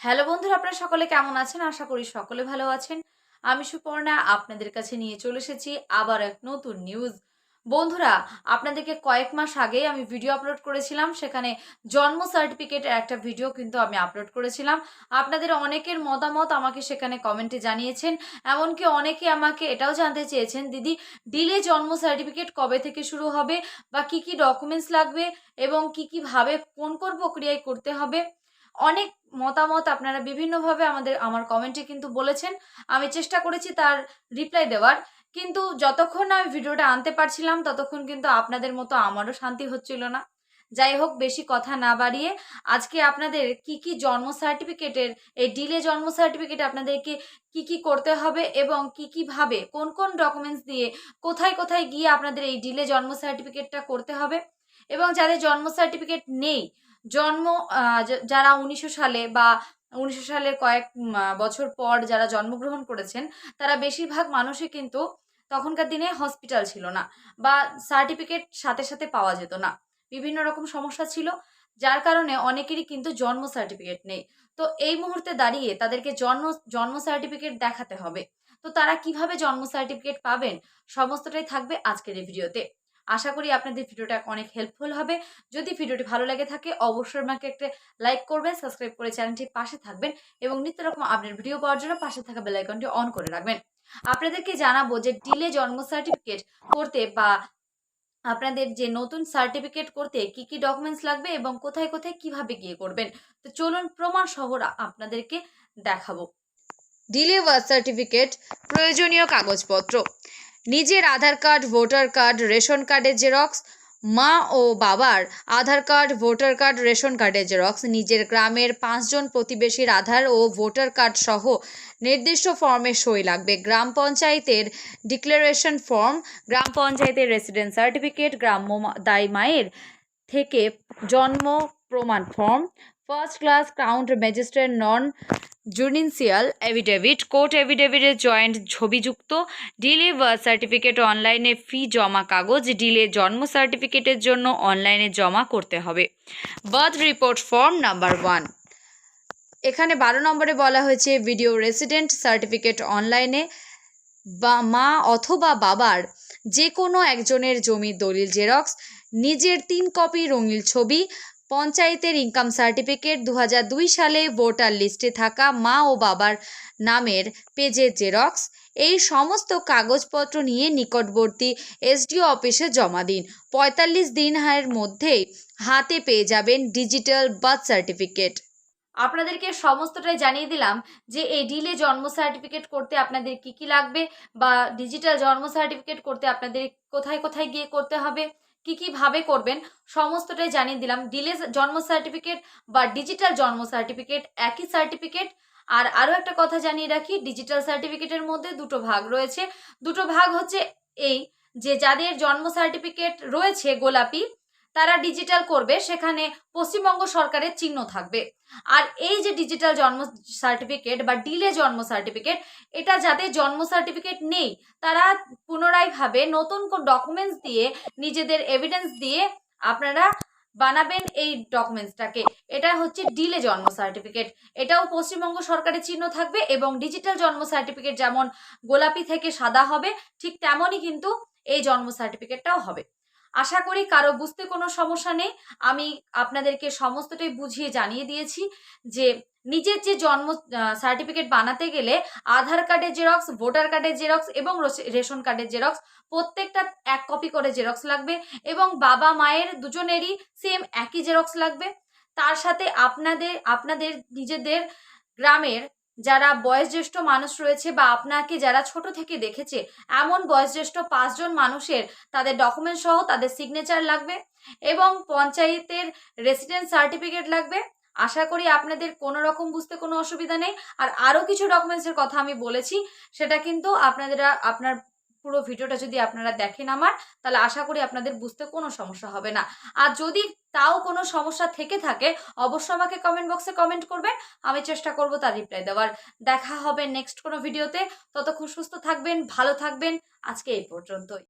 Hello বন্ধুরা, আপনারা সকলে কেমন আছেন? আশা করি সকলে ভালো আছেন। আমি সুপর্ণা, আপনাদের কাছে নিয়ে চলে এসেছি আবার এক নতুন নিউজ বন্ধুরা, আপনাদেরকে কয়েক মাস আগেই আমি ভিডিও আপলোড করেছিলাম। সেখানে জন্ম সার্টিফিকেটের একটা ভিডিও কিন্তু আমি আপলোড করেছিলাম। আপনাদের অনেকের মতামত আমাকে সেখানে কমেন্টে জানিয়েছেন। এমনকি অনেকে আমাকে এটাও জানতে চেয়েছেন, দিদি ডিলে জন্ম সার্টিফিকেট কবে থেকে শুরু হবে? বা কি কি ডকুমেন্টস লাগবে? এবং কি কীভাবে কোন কোন প্রক্রিয়ায় করতে হবে? অনেক মতামত আপনারা বিভিন্নভাবে আমাদের, আমার কমেন্টে কিন্তু বলেছেন। আমি চেষ্টা করেছি তার রিপ্লাই দেওয়ার। কিন্তু যতক্ষণ আমি ভিডিওটা আনতে পারছিলাম, ততক্ষণ কিন্তু আপনাদের মতো আমারও শান্তি হচ্ছিল না। যাই হোক, বেশি কথা না বাড়িয়ে আজকে আপনাদের কি কি জন্ম সার্টিফিকেটের এই ডিলে জন্ম সার্টিফিকেট আপনাদেরকে কি কি করতে হবে এবং কি কীভাবে কোন কোন ডকুমেন্টস দিয়ে কোথায় কোথায় গিয়ে আপনাদের এই ডিলে জন্ম সার্টিফিকেটটা করতে হবে এবং যাদের জন্ম সার্টিফিকেট নেই জন্ম যারা উনিশশো সালে বা উনিশশো সালের কয়েক বছর পর যারা জন্মগ্রহণ করেছেন, তারা বেশিরভাগ মানুষই কিন্তু তখনকার দিনে হসপিটাল ছিল না বা সার্টিফিকেট সাথে সাথে পাওয়া যেত না। বিভিন্ন রকম সমস্যা ছিল, যার কারণে অনেকেরই কিন্তু জন্ম সার্টিফিকেট নেই। তো এই মুহূর্তে দাঁড়িয়ে তাদেরকে জন্ম জন্ম সার্টিফিকেট দেখাতে হবে। তো তারা কীভাবে জন্ম সার্টিফিকেট পাবেন, সমস্তটাই থাকবে আজকের এই ভিডিওতে। আশা করি আপনাদের ভিডিওটা অনেক হেল্পফুল হবে। যদি ভিডিওটি ভালো লাগে থাকে, অবশ্যই আমাকে একটা লাইক করবেন সাবস্ক্রাইব করে চ্যানেলটির পাশে থাকবেন এবং নিত্য রকম আপনার ভিডিও পাওয়ার জন্য পাশে থাকা বেল আইকনটি অন করে রাখবেন। আপনাদেরকে জানাব যে ডিলে জন্ম সার্টিফিকেট করতে বা আপনাদের যে নতুন সার্টিফিকেট করতে কি কি ডকুমেন্টস লাগবে এবং কোথায় কোথায় কীভাবে গিয়ে করবেন? তো চলুন প্রমাণ সহ আপনাদেরকে দেখাবো। ডিলে বার্থ সার্টিফিকেট প্রয়োজনীয় কাগজপত্র। নিজের Aadhaar card, voter card, ration কার্ডের জেরক্স, মা ও বাবার Aadhaar card, voter card, ration কার্ডের জেরক্স, নিজের গ্রামের পাঁচজন প্রতিবেশীর আধার ও ভোটার কার্ড সহ নির্দিষ্ট ফর্মে সই লাগবে। গ্রাম পঞ্চায়েতের ডিক্লারেশন ফর্ম, গ্রাম পঞ্চায়েতের রেসিডেন্ট সার্টিফিকেট, গ্রাম্য দায় মায়ের থেকে জন্ম প্রমাণ form, first class count magistrate non judicial affidavit court এভিডেভিটের joint ছবিযুক্ত, ডিলে বার্থ সার্টিফিকেট অনলাইনে ফি জমা কাগজ, ডিলে জন্ম সার্টিফিকেটের জন্য অনলাইনে জমা করতে হবে। Birth report form number one. এখানে বারো নম্বরে বলা হয়েছে, ভিডিও রেসিডেন্ট সার্টিফিকেট অনলাইনে বা মা অথবা বাবার যে কোনো একজনের জমির দলিল, জেরক্স, নিজের তিন কপি রঙিন ছবি পঞ্চায়েতের ইনকাম সার্টিফিকেট দু সালে ভোটার লিস্টে থাকা মা ও বাবার নামের পেজের জেরক্স, এই সমস্ত কাগজপত্র নিয়ে নিকটবর্তী এসডিও অফিসে জমা দিন। পঁয়তাল্লিশ দিনের মধ্যেই হাতে পেয়ে যাবেন ডিজিটাল বার্থ সার্টিফিকেট। আপনাদেরকে সমস্তটাই জানিয়ে দিলাম যে এই ডিলে জন্ম সার্টিফিকেট করতে আপনাদের কি কি লাগবে বা ডিজিটাল জন্ম সার্টিফিকেট করতে আপনাদের কোথায় কোথায় গিয়ে করতে হবে। কি কীভাবে করবেন, সমস্তটাই জানিয়ে দিলাম। ডিলে জন্ম সার্টিফিকেট বা ডিজিটাল জন্ম সার্টিফিকেট একই সার্টিফিকেট আর আরও একটা কথা জানিয়ে রাখি ডিজিটাল সার্টিফিকেটের মধ্যে দুটো ভাগ রয়েছে। দুটো ভাগ হচ্ছে এই যে, যাদের জন্ম সার্টিফিকেট রয়েছে গোলাপি তারা ডিজিটাল করবে, সেখানে পশ্চিমবঙ্গ সরকারের চিহ্ন থাকবে। আর এই যে ডিজিটাল জন্ম সার্টিফিকেট বা ডিলে জন্ম সার্টিফিকেট এটা যাদের জন্ম সার্টিফিকেট নেই, তারা পুনরায়ভাবে নতুন কোন ডকুমেন্টস দিয়ে, নিজেদের এভিডেন্স দিয়ে আপনারা বানাবেন এই ডকুমেন্টসটাকে এটা হচ্ছে ডিলে জন্ম সার্টিফিকেট এটাও পশ্চিমবঙ্গ সরকারের চিহ্ন থাকবে এবং ডিজিটাল জন্ম সার্টিফিকেট যেমন গোলাপি থেকে সাদা হবে, ঠিক তেমনই কিন্তু এই জন্ম সার্টিফিকেটটাও হবে। আশা করি কারও বুঝতে কোনো সমস্যা নেই। আমি আপনাদেরকে সমস্তটাই বুঝিয়ে জানিয়ে দিয়েছি যে নিজের যে জন্ম সার্টিফিকেট বানাতে গেলে আধার কার্ডের জেরক্স ভোটার কার্ডের জেরক্স এবং রেশন কার্ডের জেরক্স প্রত্যেকটা এক কপি করে জেরক্স লাগবে এবং বাবা মায়ের দুজনেরই সেম একই জেরক্স লাগবে। তার সাথে আপনাদের আপনাদের নিজেদের গ্রামের যারা বয়োজ্যেষ্ঠ মানুষ রয়েছে বা আপনাকে যারা ছোট থেকে দেখেছে, এমন বয়োজ্যেষ্ঠ পাঁচজন মানুষের তাদের ডকুমেন্ট সহ তাদের সিগনেচার লাগবে এবং পঞ্চায়েতের রেসিডেন্ট সার্টিফিকেট লাগবে। আশা করি আপনাদের কোনো রকম বুঝতে কোনো অসুবিধা নেই। আর আরও কিছু ডকুমেন্টসের কথা আমি বলেছি, সেটা কিন্তু আপনারা আপনার পুরো ভিডিওটা যদি আপনারা দেখেন আমার, তাহলে আশা করি আপনাদের বুঝতে কোনো সমস্যা হবে না। আর যদি তাও কোনো সমস্যা থেকে থাকে, অবশ্যই আমাকে কমেন্ট বক্সে কমেন্ট করবেন, আমি চেষ্টা করব তার রিপ্লাই দেওয়ার। দেখা হবে নেক্সট কোনো ভিডিওতে ততক্ষণ সুস্থ থাকবেন, ভালো থাকবেন। আজকে এই পর্যন্তই।